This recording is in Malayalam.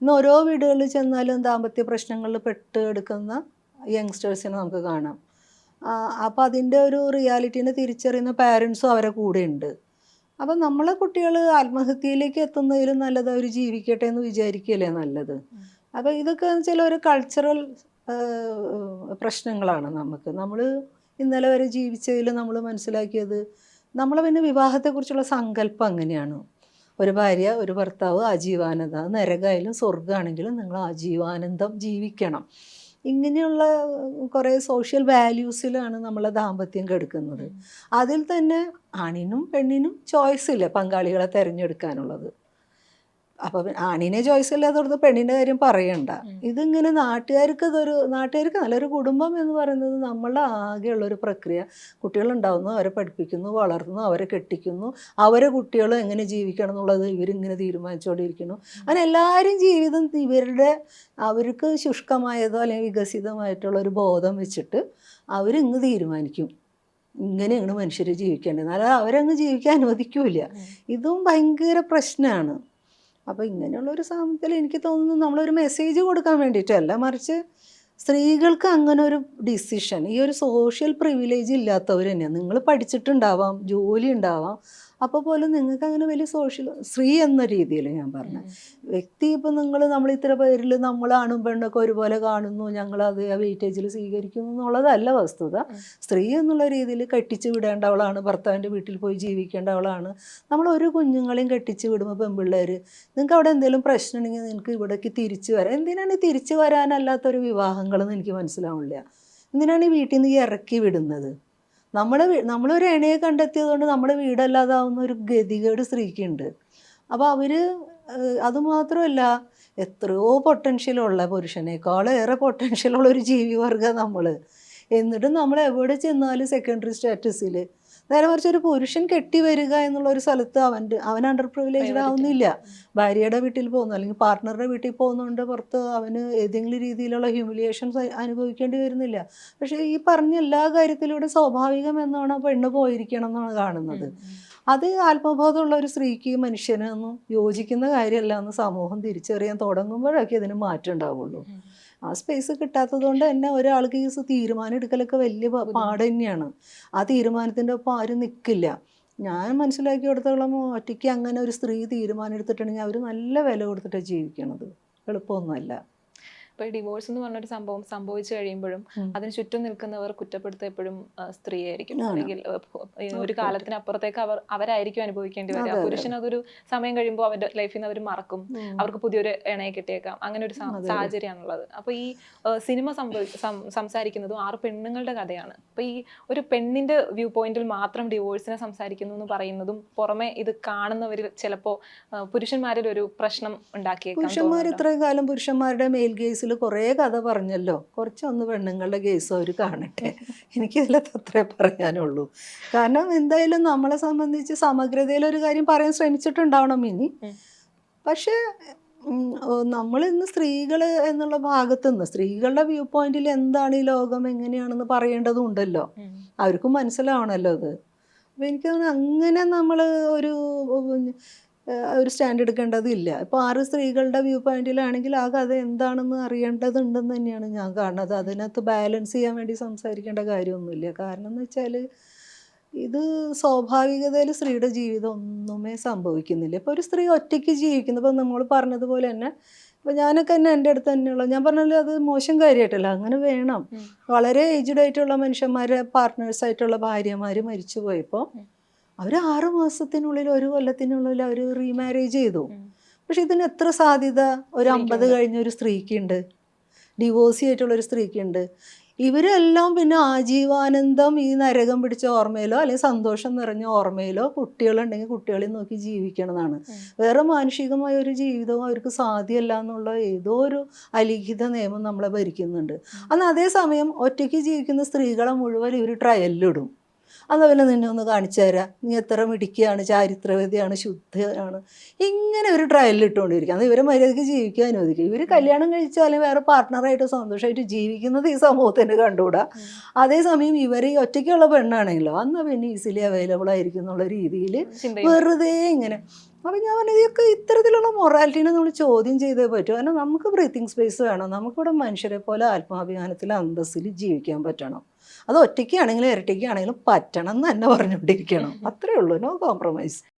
ഇന്ന് ഓരോ വീടുകളിൽ ചെന്നാലും ദാമ്പത്യ പ്രശ്നങ്ങളിൽ പെട്ട് എടുക്കുന്ന യങ്സ്റ്റേഴ്സിനെ നമുക്ക് കാണാം. അപ്പോൾ അതിന്റെ ഒരു റിയാലിറ്റീനെ തിരിച്ചറിയുന്ന പാരൻസും അവരെ കൂടെ ഉണ്ട്. അപ്പം നമ്മളെ കുട്ടികൾ ആത്മഹത്യയിലേക്ക് എത്തുന്നതിലും നല്ലത് അവർ ജീവിക്കട്ടെ എന്ന് വിചാരിക്കുകയല്ലേ നല്ലത്? അപ്പോൾ ഇതൊക്കെ വെച്ചാൽ ഒരു കൾച്ചറൽ പ്രശ്നങ്ങളാണ് നമുക്ക്. നമ്മൾ ഇന്നലെ വരെ ജീവിച്ചതിൽ നമ്മൾ മനസ്സിലാക്കിയത് നമ്മളെ പിന്നെ വിവാഹത്തെക്കുറിച്ചുള്ള സങ്കല്പം അങ്ങനെയാണ്. ഒരു ഭാര്യ ഒരു ഭർത്താവ് ആജീവാനന്ദ നരകായാലും സ്വർഗമാണെങ്കിലും നിങ്ങൾ ആജീവാനന്ദം ജീവിക്കണം. ഇങ്ങനെയുള്ള കുറേ സോഷ്യൽ വാല്യൂസിലാണ് നമ്മളെ ദാമ്പത്യം കെടുക്കുന്നത്. അതിൽ തന്നെ ആണിനും പെണ്ണിനും ചോയ്സ് ഇല്ല പങ്കാളികളെ തിരഞ്ഞെടുക്കാനുള്ളത്? അപ്പോൾ ആണിനെ ചോയ്സ് തുടർന്ന് പെണ്ണിന്റെ കാര്യം പറയണ്ട. ഇതിങ്ങനെ നാട്ടുകാർക്ക് ഇതൊരു നാട്ടുകാർക്ക് നല്ലൊരു കുടുംബം എന്ന് പറയുന്നത് നമ്മളുടെ ആകെയുള്ളൊരു പ്രക്രിയ. കുട്ടികളുണ്ടാവുന്നു അവരെ പഠിപ്പിക്കുന്നു വളർത്തുന്നു അവരെ കെട്ടിക്കുന്നു. അവരെ കുട്ടികൾ എങ്ങനെ ജീവിക്കണം എന്നുള്ളത് ഇവരിങ്ങനെ തീരുമാനിച്ചുകൊണ്ടിരിക്കുന്നു അങ്ങനെ എല്ലാവരും ജീവിതം ഇവരുടെ അവർക്ക് ശുഷ്കമായതോ അല്ലെങ്കിൽ വികസിതമായിട്ടുള്ള ഒരു ബോധം വെച്ചിട്ട് അവരിങ്ങ് തീരുമാനിക്കും. ഇങ്ങനെയാണ് മനുഷ്യർ ജീവിക്കേണ്ടത്. അല്ലാതെ അവരങ്ങ് ജീവിക്കാൻ അനുവദിക്കൂല ഇതും ഭയങ്കര പ്രശ്നമാണ് അപ്പോൾ ഇങ്ങനെയുള്ളൊരു സമൂഹത്തിൽ എനിക്ക് തോന്നുന്നു നമ്മളൊരു മെസ്സേജ് കൊടുക്കാൻ വേണ്ടിയിട്ടല്ല മറിച്ച് സ്ത്രീകൾക്ക് അങ്ങനെ ഒരു ഡിസിഷൻ ഈ ഒരു സോഷ്യൽ പ്രിവിലേജ് ഇല്ലാത്തവർ തന്നെയാണ് നിങ്ങൾ പഠിച്ചിട്ടുണ്ടാവാം ജോലി ഉണ്ടാവാം അപ്പോൾ പോലും നിങ്ങൾക്ക് അങ്ങനെ വലിയ സോഷ്യൽ സ്ത്രീ എന്ന രീതിയിൽ ഞാൻ പറഞ്ഞു. വ്യക്തി ഇപ്പം നിങ്ങൾ നമ്മൾ ഇത്ര പേരിൽ നമ്മളാണും പെണ്ണൊക്കെ ഒരുപോലെ കാണുന്നു ഞങ്ങൾ അത് ആ വെയിറ്റേജിൽ സ്വീകരിക്കുന്നു എന്നുള്ളതല്ല വസ്തുത. സ്ത്രീ എന്നുള്ള രീതിയിൽ കെട്ടിച്ച് വിടേണ്ടവളാണ് ഭർത്താവിന്റെ വീട്ടിൽ പോയി ജീവിക്കേണ്ടവളാണ് നമ്മൾ ഒരു കുഞ്ഞുങ്ങളെയും കെട്ടിച്ച് വിടുമ്പോൾ പെൺപിള്ളേർ നിങ്ങൾക്ക് അവിടെ എന്തെങ്കിലും പ്രശ്നം ഉണ്ടെങ്കിൽ നിങ്ങൾക്ക് ഇവിടേക്ക് തിരിച്ചു വരാം. എന്തിനാണ് ഈ തിരിച്ചു വരാനല്ലാത്തൊരു വിവാഹങ്ങളെന്ന് എനിക്ക് മനസ്സിലാവില്ല എന്തിനാണ് ഈ വീട്ടിൽ നിന്ന് ഇറക്കി വിടുന്നത്? നമ്മളെ നമ്മളൊരു ഇണയെ കണ്ടെത്തിയത് കൊണ്ട് നമ്മുടെ വീടല്ലാതാവുന്ന ഒരു ഗതികേട് സ്ത്രീക്കുണ്ട് അപ്പോൾ അവർ അതുമാത്രമല്ല എത്രയോ പൊട്ടൻഷ്യലുള്ള പുരുഷനേക്കാളും ഏറെ പൊട്ടൻഷ്യലുള്ള ഒരു ജീവിവർഗം നമ്മൾ എന്നിട്ടും നമ്മൾ എവിടെ ചെന്നാലും സെക്കൻഡറി സ്റ്റാറ്റസിൽ നേരെ മറിച്ച് ഒരു പുരുഷൻ കെട്ടി വരിക എന്നുള്ള ഒരു സ്ഥലത്ത് അവന്റെ അവൻ അണ്ടർ പ്രിവിലേജ്ഡ് ആവുന്നില്ല. ഭാര്യയുടെ വീട്ടിൽ പോകുന്നു. അല്ലെങ്കിൽ പാർട്ട്ണറുടെ വീട്ടിൽ പോകുന്നുണ്ട് പുറത്ത് അവന് ഏതെങ്കിലും രീതിയിലുള്ള ഹ്യൂമിലിയേഷൻസ് അനുഭവിക്കേണ്ടി വരുന്നില്ല. പക്ഷേ ഈ പറഞ്ഞ എല്ലാ കാര്യത്തിലൂടെ സ്വാഭാവികം എന്നാണ് പെണ്ണ് പോയിരിക്കണം എന്നാണ് കാണുന്നത്. അത് ആത്മബോധമുള്ള ഒരു സ്ത്രീക്ക് മനുഷ്യനൊന്നും യോജിക്കുന്ന കാര്യമല്ല എന്ന് സമൂഹം തിരിച്ചറിയാൻ തുടങ്ങുമ്പോഴൊക്കെ ഇതിന് മാറ്റം ഉണ്ടാവുള്ളൂ. ആ സ്പേസ് കിട്ടാത്തത് കൊണ്ട് തന്നെ ഒരാൾക്ക് ഈ തീരുമാനം എടുക്കലൊക്കെ വലിയ പാട് തന്നെയാണ്. ആ തീരുമാനത്തിന്റെ ഒപ്പം ആരും നിൽക്കില്ല ഞാൻ മനസ്സിലാക്കി കൊടുത്തോളം ഒറ്റയ്ക്ക് അങ്ങനെ ഒരു സ്ത്രീ തീരുമാനം എടുത്തിട്ടുണ്ടെങ്കിൽ അവർ നല്ല വില കൊടുത്തിട്ടാണ് ജീവിക്കണത്. എളുപ്പമൊന്നുമല്ല. ഇപ്പൊ ഡിവോഴ്സ് എന്ന് പറഞ്ഞൊരു സംഭവം സംഭവിച്ചു കഴിയുമ്പോഴും. അതിന് ചുറ്റും നിൽക്കുന്നവർ കുറ്റപ്പെടുത്ത എപ്പോഴും സ്ത്രീയായിരിക്കും. അല്ലെങ്കിൽ ഒരു കാലത്തിനപ്പുറത്തേക്ക് അവർ അവരായിരിക്കും അനുഭവിക്കേണ്ടി വരിക. പുരുഷൻ അതൊരു സമയം കഴിയുമ്പോൾ അവരുടെ ലൈഫിൽ നിന്ന് അവർ മറക്കും അവർക്ക് പുതിയൊരു ഇണയെ കിട്ടിയേക്കാം അങ്ങനെ ഒരു. സാഹചര്യമാണുള്ളത് അപ്പൊ ഈ സിനിമ സംസാരിക്കുന്നതും ആറ് പെണ്ണുങ്ങളുടെ കഥയാണ് അപ്പോൾ ഈ ഒരു പെണ്ണിന്റെ വ്യൂ പോയിന്റിൽ മാത്രം ഡിവോഴ്സിനെ സംസാരിക്കുന്നു എന്ന് പറയുന്നതും പുറമെ ഇത് കാണുന്നവരിൽ ചിലപ്പോ പുരുഷന്മാരിൽ ഒരു പ്രശ്നം ഉണ്ടാക്കിയേക്കാം പുരുഷന്മാർ? ഇത്രയും കാലം പുരുഷന്മാരുടെ മെയിൽ കേസിൽ കുറേ കഥ പറഞ്ഞല്ലോ. കുറച്ചൊന്ന് പെണ്ണുങ്ങളുടെ കേസും അവർ കാണട്ടെ. എനിക്കിതിലത്ത് അത്രേ പറയാനുള്ളൂ. കാരണം എന്തായാലും നമ്മളെ സംബന്ധിച്ച് സമഗ്രതയിൽ ഒരു കാര്യം പറയാൻ ശ്രമിച്ചിട്ടുണ്ടാവണം ഇനി. പക്ഷേ നമ്മൾ ഇന്ന് സ്ത്രീകൾ എന്നുള്ള ഭാഗത്തുനിന്ന് സ്ത്രീകളുടെ വ്യൂ പോയിന്റിൽ എന്താണ് ഈ ലോകം എങ്ങനെയാണെന്ന് പറയേണ്ടതും ഉണ്ടല്ലോ. അവർക്കും മനസ്സിലാവണമല്ലോ അത്. അപ്പം എനിക്ക് അങ്ങനെ നമ്മൾ ഒരു ഒരു സ്റ്റാൻഡ് എടുക്കേണ്ടതില്ല. ഇപ്പോൾ ആറ് സ്ത്രീകളുടെ വ്യൂ പോയിന്റിലാണെങ്കിൽ ആ കഥ എന്താണെന്ന് അറിയേണ്ടതുണ്ടെന്ന് തന്നെയാണ് ഞാൻ കാണുന്നത്. അതിനകത്ത് ബാലൻസ് ചെയ്യാൻ വേണ്ടി സംസാരിക്കേണ്ട കാര്യമൊന്നുമില്ല. കാരണം എന്ന് വെച്ചാൽ ഇത് സ്വാഭാവികതയിൽ സ്ത്രീയുടെ ജീവിതം ഒന്നുമേ സംഭവിക്കുന്നില്ല. ഇപ്പോൾ ഒരു സ്ത്രീ ഒറ്റയ്ക്ക് ജീവിക്കുന്നു. ഇപ്പോൾ നമ്മൾ പറഞ്ഞതുപോലെ തന്നെ ഇപ്പം ഞാനൊക്കെ തന്നെ എന്റെ അടുത്ത് തന്നെയുള്ള ഞാൻ പറഞ്ഞല്ലോ അത് മോശം കാര്യമായിട്ടല്ല. അങ്ങനെ വേണം. വളരെ ഏജ്ഡ് ആയിട്ടുള്ള മനുഷ്യന്മാരെ പാർട്ട്നേഴ്സ് ആയിട്ടുള്ള ഭാര്യമാർ മരിച്ചു പോയപ്പോൾ. അവർ ആറ് മാസത്തിനുള്ളിൽ ഒരു കൊല്ലത്തിനുള്ളിൽ അവർ റീമാരേജ് ചെയ്തു. പക്ഷെ ഇതിന് എത്ര സാധ്യത? ഒരു അമ്പത്. കഴിഞ്ഞ ഒരു സ്ത്രീക്കുണ്ട്. ഡിവോഴ്സി ആയിട്ടുള്ള ഒരു സ്ത്രീക്കുണ്ട്. ഇവരെല്ലാം പിന്നെ ആജീവാനന്ദം ഈ നരകം പിടിച്ച ഓർമ്മയിലോ അല്ലെങ്കിൽ സന്തോഷം നിറഞ്ഞ ഓർമ്മയിലോ കുട്ടികളുണ്ടെങ്കിൽ കുട്ടികളെ നോക്കി ജീവിക്കണതാണ്. വേറെ മാനുഷികമായ ഒരു ജീവിതവും അവർക്ക് സാധ്യമല്ല എന്നുള്ള ഏതോ ഒരു അലിഖിത നിയമം നമ്മളെ ഭരിക്കുന്നുണ്ട്. അന്ന് അതേസമയം ഒറ്റയ്ക്ക് ജീവിക്കുന്ന സ്ത്രീകളെ മുഴുവൻ ഇവർ ട്രയലിലിടും അന്ന് പിന്നെ നിന്നെ ഒന്ന് കാണിച്ചു തരാം. നീ എത്ര മിടിക്കുകയാണ് ചാരിത്രവതിയാണ് ശുദ്ധയാണ് ഇങ്ങനെ ഒരു ട്രയലിൽ ഇട്ടുകൊണ്ടിരിക്കുക അന്ന് ഇവരെ മര്യാദയ്ക്ക് ജീവിക്കാൻ അനുവദിക്കുക ഇവർ കല്യാണം കഴിച്ചാലും വേറെ പാർട്ട്ണറായിട്ട് സന്തോഷമായിട്ട് ജീവിക്കുന്നത് ഈ സമൂഹത്തിന് കണ്ടുകൂടാ. അതേസമയം ഇവർ ഈ ഒറ്റയ്ക്കുള്ള പെണ്ണാണെങ്കിലോ അന്ന് പിന്നെ ഈസിലി അവൈലബിൾ ആയിരിക്കും എന്നുള്ള രീതിയിൽ വെറുതെ ഇങ്ങനെ. അപ്പം ഞാൻ പറഞ്ഞു ഇതൊക്കെ ഇത്തരത്തിലുള്ള മൊറാലിറ്റീനെ നമ്മൾ ചോദ്യം ചെയ്തേ പറ്റൂ. കാരണം നമുക്ക് ബ്രീത്തിങ് സ്പേസ് വേണം. നമുക്കിവിടെ മനുഷ്യരെ പോലെ ആത്മാഭിമാനത്തിൽ അന്തസ്സിൽ ജീവിക്കാൻ പറ്റണം. അത് ഒറ്റയ്ക്കാണെങ്കിലും ഇരട്ടിക്കാണെങ്കിലും പറ്റണം എന്ന് തന്നെ പറഞ്ഞുകൊണ്ടിരിക്കണം. അത്രേ ഉള്ളൂ. No compromise